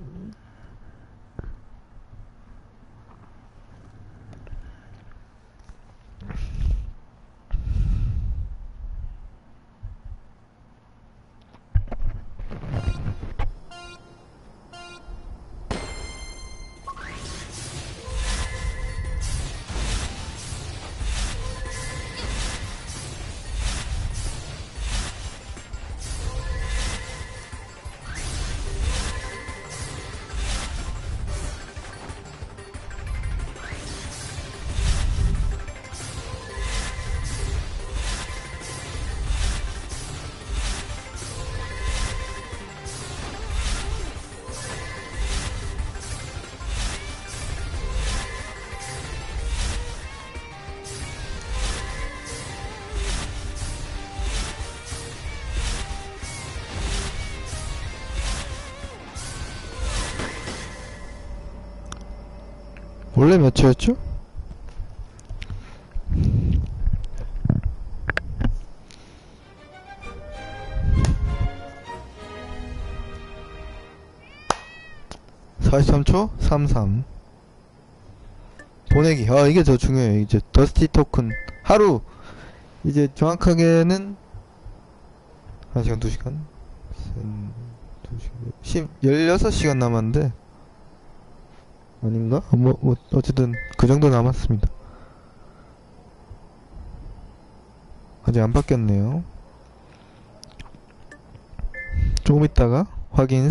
Mm-hmm. 원래 몇초였죠? (43초) (33) 보내기. 아 이게 더 중요해요. 이제 더스티 토큰. 하루! 이제 정확하게는 1시간 2시간? 2시간 10, 16시간 남았는데 아닌가? 뭐, 뭐, 어쨌든, 그 정도 남았습니다. 아직 안 바뀌었네요. 조금 있다가, 확인.